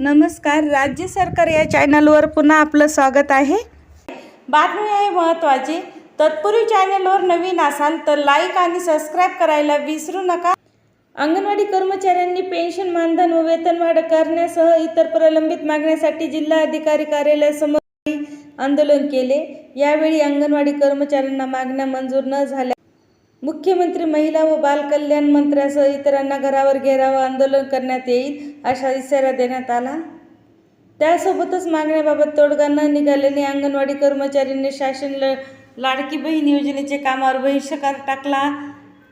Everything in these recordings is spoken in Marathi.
नमस्कार राज्य सरकार या चॅनलवर पुन्हा आपलं स्वागत आहे. बातमी आहे महत्त्वाची. तत्पूर्वी चॅनलवर नवीन असाल तर लाईक आणि सबस्क्राईब करायला विसरू नका. अंगणवाडी कर्मचाऱ्यांनी पेन्शन मानधन व वेतनवाढ करण्यासह इतर प्रलंबित मागण्यासाठी जिल्हा अधिकारी कार्यालयासमोर आंदोलन केले. यावेळी अंगणवाडी कर्मचाऱ्यांना मागण्या मंजूर न झाल्या मुख्यमंत्री महिला व बालकल्याण मंत्र्यासह इतरांना घरावर घेराव आंदोलन करण्यात येईल असा इशारा देण्यात आला. त्यासोबतच मागण्याबाबत तोडगा न निघाल्याने अंगणवाडी कर्मचाऱ्यांनी शासन ल लाडकी बहीण योजनेचे कामावर बहिष्कार टाकला.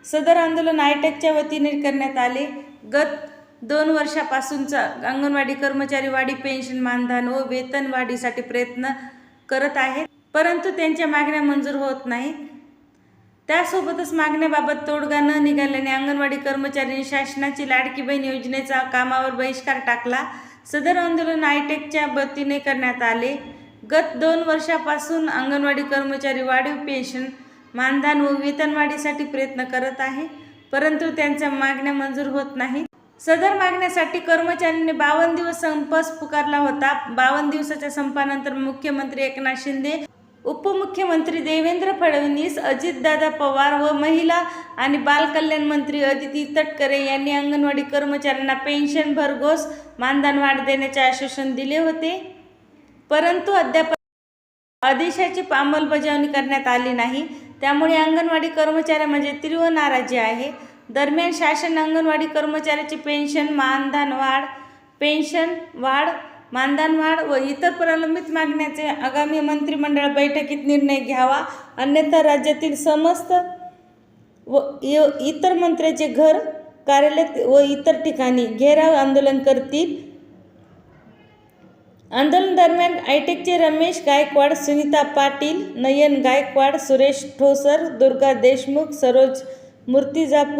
सदर आंदोलन आयटेकच्या वतीने करण्यात आले. गत दोन वर्षापासूनचा अंगणवाडी कर्मचारी वाढी पेन्शन मानधन व वेतन वाढीसाठी प्रयत्न करत आहेत परंतु त्यांच्या मागण्या मंजूर होत नाहीत. त्यासोबतच मागण्याबाबत तोडगा न निघाल्याने अंगणवाडी कर्मचाऱ्यांनी शासनाची लाडकी बहीण योजनेचा कामावर बहिष्कार टाकला. सदर आंदोलन आयटेकच्या वतीने करण्यात आले. गत दोन वर्षापासून अंगणवाडी कर्मचारी वाढीव पेन्शन मानधन व वेतनवाढीसाठी प्रयत्न करत आहे परंतु त्यांच्या मागण्या मंजूर होत नाही सदर मागण्यासाठी कर्मचाऱ्यांनी बावन्न दिवस संपस पुकारला होता. बावन्न दिवसाच्या संपानंतर मुख्यमंत्री एकनाथ शिंदे उपमुख्यमंत्री देवेंद्र फडणवीस अजितदादा पवार व महिला आणि बालकल्याण मंत्री अदिती तटकरे यांनी अंगणवाडी कर्मचाऱ्यांना पेन्शन भरघोस मानधन वाढ देण्याचे आश्वासन दिले होते. परंतु अद्याप आदेशाची अंमलबजावणी करण्यात आली नाही. त्यामुळे अंगणवाडी कर्मचाऱ्या म्हणजे तीव्र नाराजी आहे. दरम्यान शासन अंगणवाडी कर्मचाऱ्याची पेन्शन मानधन वाढ पेन्शन वाढ मानधन वाढ व इतर प्रलंबित मागण्याचे आगामी मंत्रिमंडळ बैठकीत निर्णय घ्यावा अन्यथा राज्यातील समस्त व इतर मंत्र्याचे घर कार्यालय व इतर ठिकाणी घेराव आंदोलन करतील. आंदोलन दरम्यान आयटेकचे रमेश गायकवाड सुनीता पाटील नयन गायकवाड सुरेश ठोसर दुर्गा देशमुख सरोज मूर्तिजापूर